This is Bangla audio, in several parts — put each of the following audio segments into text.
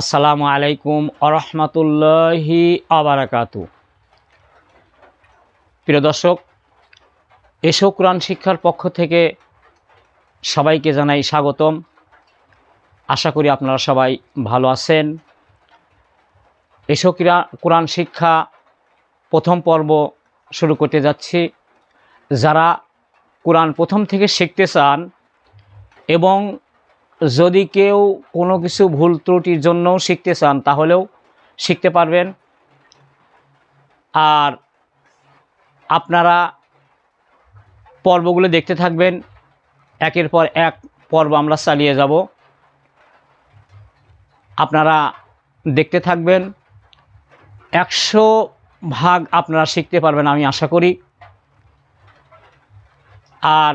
আসসালামু আলাইকুম আরহামতুল্লাহি আবারাকাতু। প্রিয় দর্শক, এসো কোরআন শিক্ষার পক্ষ থেকে সবাইকে জানাই স্বাগতম। আশা করি আপনারা সবাই ভালো আছেন। এসো কিরা- কোরআন শিক্ষা প্রথম পর্ব শুরু করতে যাচ্ছি। যারা কোরআন প্রথম থেকে শিখতে চান এবং যদি কেউ কোনো কিছু ভুল ত্রুটির জন্যও শিখতে চান, তাহলেও শিখতে পারবেন। আর আপনারা পর্বগুলো দেখতে থাকবেন। একের পর এক পর্ব আমরা চালিয়ে যাব। আপনারা দেখতে থাকবেন। একশো ভাগ আপনারা শিখতে পারবেন আমি আশা করি। আর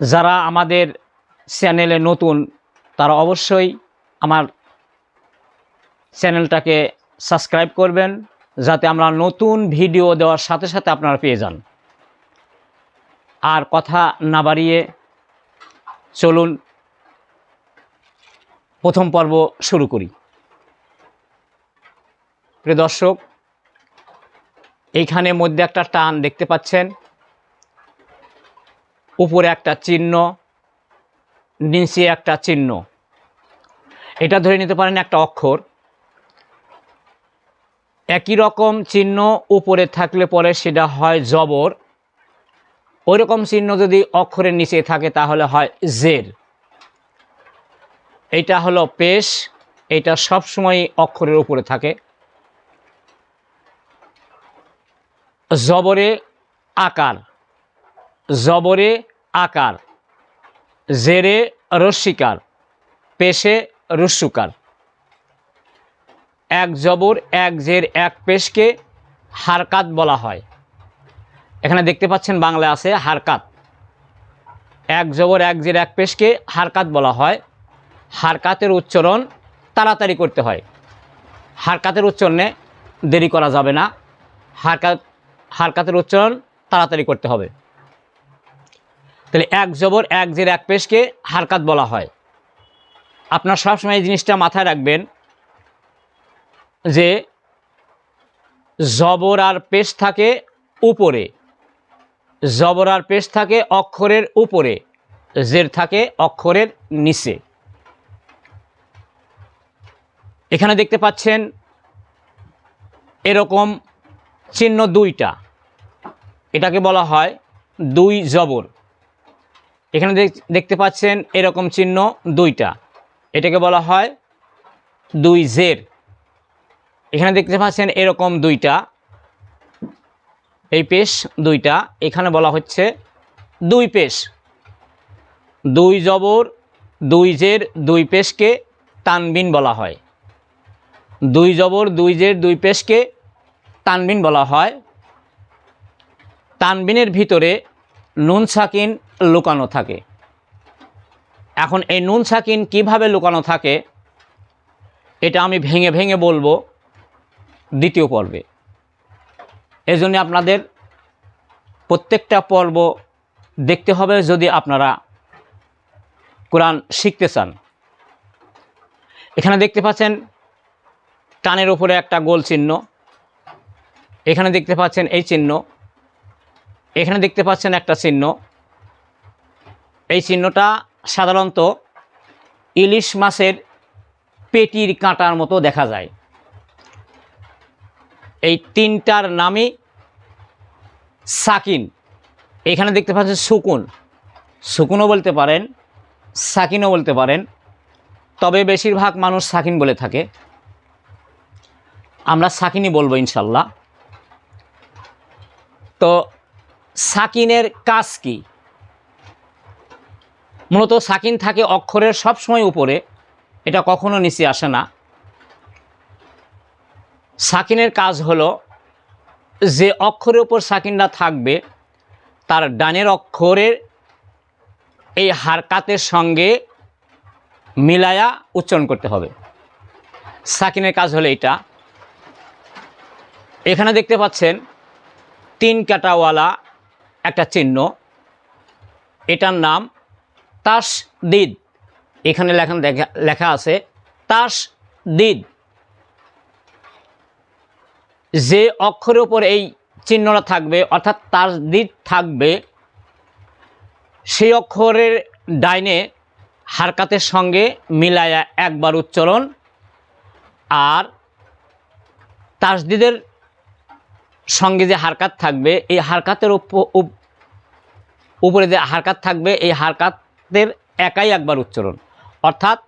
যারা আমাদের চ্যানেলে নতুন তারা অবশ্যই আমার চ্যানেলটাকে সাবস্ক্রাইব করবেন, যাতে আমরা নতুন ভিডিও দেওয়ার সাথে সাথে আপনারা পেয়ে যান। আর কথা না বাড়িয়ে চলুন, প্রথম পর্ব শুরু করি। প্রিয় দর্শক, এইখানে মধ্যে একটা টান দেখতে পাচ্ছেন, উপরে একটা চিহ্ন নিচে একটা চিহ্ন। এটা ধরে নিতে পারেন একটা অক্ষর। একই রকম চিহ্ন উপরে থাকলে পরে সেটা হয় জবর। ওই রকম চিহ্ন যদি অক্ষরের নিচে থাকে তাহলে হয় জের। এটা হলো পেশ এটা সবসময় অক্ষরের উপরে থাকে। জবরে আকার জবরে আকার। জেরে রস্বীকার পেশে রস্যুকার। এক জবর, এক জের, এক পেশকে হারকাত বলা হয়। এখানে দেখতে পাচ্ছেন বাংলা আছে হারকাত। এক জবর, এক জের, এক পেশকে হারকাত বলা হয়। হারকাতের উচ্চারণ তাড়াতাড়ি করতে হয়। হারকাতের উচ্চারণে দেরি করা যাবে না। হারকাত, হারকাতের উচ্চারণ তাড়াতাড়ি করতে হবে। তাহলে এক জবর, এক জের, এক পেশকে হারকাত বলা হয়। আপনার সবসময় এই জিনিসটা মাথায় রাখবেন যে জবর আর পেশ থাকে উপরে, জবর আর পেশ থাকে অক্ষরের উপরে, জের থাকে অক্ষরের নিচে। এখানে দেখতে পাচ্ছেন এরকম চিহ্ন দুইটা। এটাকে বলা হয় দুই জবর। এখানে দেখ- দেখতে পাচ্ছেন এরকম চিহ্ন দুইটা। এটাকে বলা হয় দুই জের। এখানে দেখতে পাচ্ছেন এরকম দুইটা। এই পেশ দুইটা। এখানে বলা হচ্ছে দুই পেশ। দুই জবর, দুই জের, দুই পেশকে তানবিন বলা হয়। দুই জবর, দুই জের, দুই পেশকে তানবিন বলা হয়। তানবিনের ভিতরে নুন সাকিন লুকানো থাকে। এখন এই নুন সাকিন কীভাবে লুকানো থাকে, এটা আমি ভেঙে ভেঙে বলব দ্বিতীয় পর্বে। এজন্য আপনাদের প্রত্যেকটা পর্ব দেখতে হবে যদি আপনারা কোরআন শিখতে চান। এখানে দেখতে পাচ্ছেন টানের উপরে একটা গোল চিহ্ন। এখানে দেখতে পাচ্ছেন এই চিহ্ন। এখানে দেখতে পাচ্ছেন একটা চিহ্ন। এই চিহ্নটা সাধারণত ইলিশ মাছের পেটির কাঁটার মতো দেখা যায়। এই তিনটার নামই সাকিন। এখানে দেখতে পাচ্ছেন সুকুন। সুকুনও বলতে পারেন, সাকিনও বলতে পারেন। তবে বেশিরভাগ মানুষ সাকিন বলে থাকে। আমরা সাকিনই বলব ইনশাল্লাহ। তো সাকিনের কাজ কি? মূলত সাকিন থাকে অক্ষরের সব সময় উপরে। এটা কখনো নিচে আসে না। সাকিনের কাজ হলো যে অক্ষরের উপর সাকিনটা থাকবে, তার ডানের অক্ষরের এই হারকাতের সঙ্গে মিলায়া উচ্চারণ করতে হবে। সাকিনের কাজ হলো এটা। এখানে দেখতে পাচ্ছেন তিন কাটাওয়ালা একটা চিহ্ন। এটার নাম তাস দিদ এখানে লেখা লেখা আছে তাস দিদ যে অক্ষরের উপর এই চিহ্নটা থাকবে, অর্থাৎ তার দিদ থাকবে, সেই অক্ষরের ডাইনে হারকাতের সঙ্গে মিলায়া একবার উচ্চারণ, আর তাসদিদের সঙ্গে যে হারকাত থাকবে, এই হারকাতের উপ- উপ- উপরে যে হারকাত থাকবে, এই হারকাতের একাই একবার উচ্চারণ। অর্থাৎ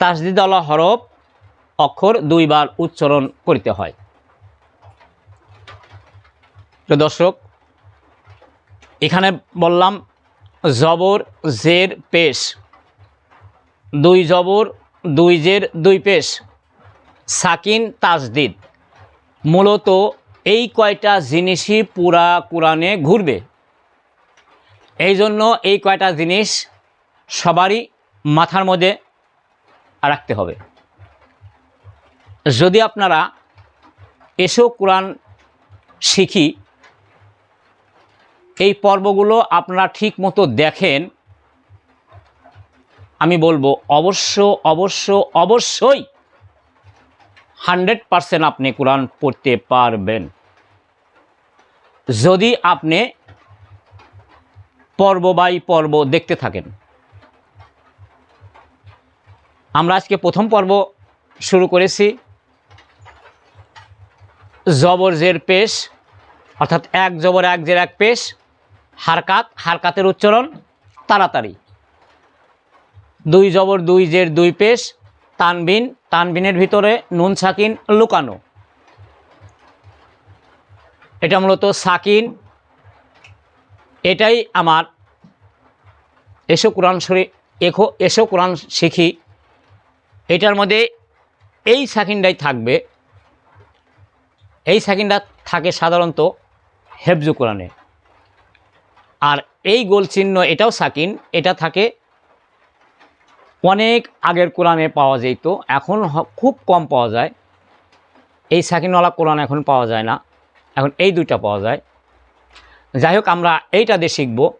তাসদিদওয়ালা হরফ অক্ষর দুইবার উচ্চারণ করিতে হয়। প্রিয় দর্শক, এখানে বললাম জবর, জের, পেশ। দুই জবর, দুই জের, দুই পেশ। সাকিন, তাসদিদ। মূলত এই কয়টা জিনিসই পুরা কোরআনে ঘুরবে। এই জন্য এই কয়টা জিনিস সবারই মাথার মধ্যে রাখতে হবে। যদি আপনারা এসো কোরআন শিখি, এই পর্বগুলো আপনারা ঠিক মতো দেখেন, আমি বলব অবশ্য অবশ্য, অবশ্যই হান্ড্রেড পারসেন্ট আপনি কোরআন পড়তে পারবেন। যদি আপনি পর্ব বাই পর্ব দেখতে থাকেন। আমরা আজকে প্রথম পর্ব শুরু করেছি জবর জের পেশ, অর্থাৎ এক জবর এক জের এক পেশ, হারকাত, হারকাতের উচ্চারণ তাড়াতাড়ি। দুই জবর দুই জের দুই পেশ, তানবিন, তানবিনের ভিতরে নুন সাকিন লুকানো। এটা মূলত সাকিন এটাই আমার এসো কোরআন শরীফ এখো, এসো কোরআন শিখি। এটার মধ্যে এই সাকিনটাই থাকবে। এই সাকিনটা থাকে সাধারণত হেফজু কোরআনে। আর এই গোল চিহ্ন এটাও সাকিন, এটা থাকে অনেক আগের কোরআনে পাওয়া যেত, এখন খুব কম পাওয়া যায়। এই সাকিনওয়ালা কোরআন এখন পাওয়া যায় না। এখন এই দুইটা পাওয়া যায়। যাই হোক, আমরা এইটা দিয়ে শিখব।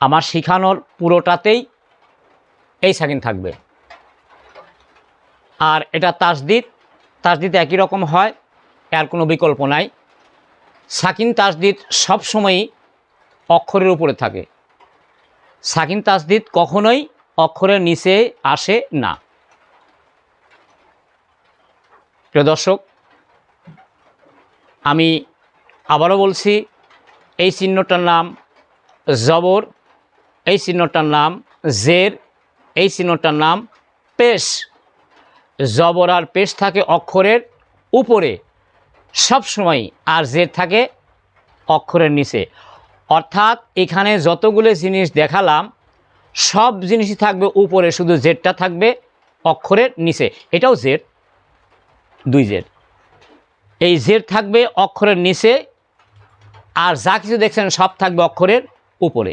আমার শিখানোর পুরোটাতেই এই সাকিন থাকবে। আর এটা তাসদিদ। তাসদিদ একই রকম হয়, এর কোনো বিকল্প নাই। সাকিন তাসদিদ সবসময়ই অক্ষরের উপরে থাকে। সাকিন তাসদিদ কখনোই অক্ষরের নিচে আসে না। প্রিয় দর্শক, আমি আবারও বলছি, এই চিহ্নটার নাম জবর, এই চিহ্নটার নাম জের, এই চিহ্নটার নাম পেশ। জবর আর পেশ থাকে অক্ষরের উপরে, সব সময়, আর জের থাকে অক্ষরের নিচে। অর্থাৎ এখানে যতগুলো জিনিস দেখালাম, সব জিনিসই থাকবে উপরে, শুধু জেডটা থাকবে অক্ষরের নিচে। এটাও জেড দুই জেড এই জেড থাকবে অক্ষরের নিচে আর যা কিছু দেখছেন সব থাকবে অক্ষরের উপরে।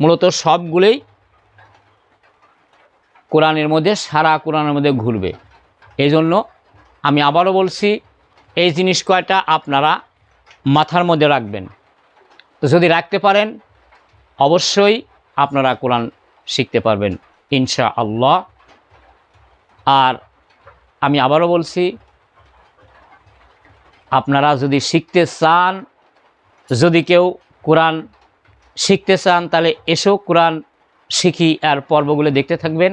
মূলত সবগুলোই কোরআনের মধ্যে, সারা কোরআনের মধ্যে ঘুরবে। এই জন্য আমি আবারও বলছি, এই জিনিস কয়টা আপনারা মাথার মধ্যে রাখবেন। যদি রাখতে পারেন, অবশ্যই আপনারা কোরআন শিখতে পারবেন ইনশা আল্লাহ আর আমি আবারও বলছি, আপনারা যদি শিখতে চান যদি কেউ কোরআন শিখতে চান, তাহলে এসো কোরআন শিখি আর পর্বগুলো দেখতে থাকবেন।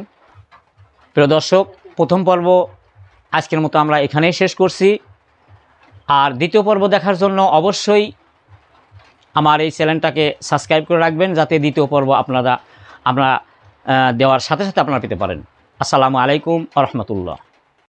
প্রিয় দর্শক, প্রথম পর্ব আজকের মতো আমরা এখানেই শেষ করছি। আর দ্বিতীয় পর্ব দেখার জন্য অবশ্যই আমার এই চ্যানেলটাকে সাবস্ক্রাইব করে রাখবেন, যাতে দ্বিতীয় পর্ব আপনারা, আমরা দেওয়ার সাথে সাথে আপনারা পেতে পারেন। আসসালামু আলাইকুম আ রহমতুল্লাহ।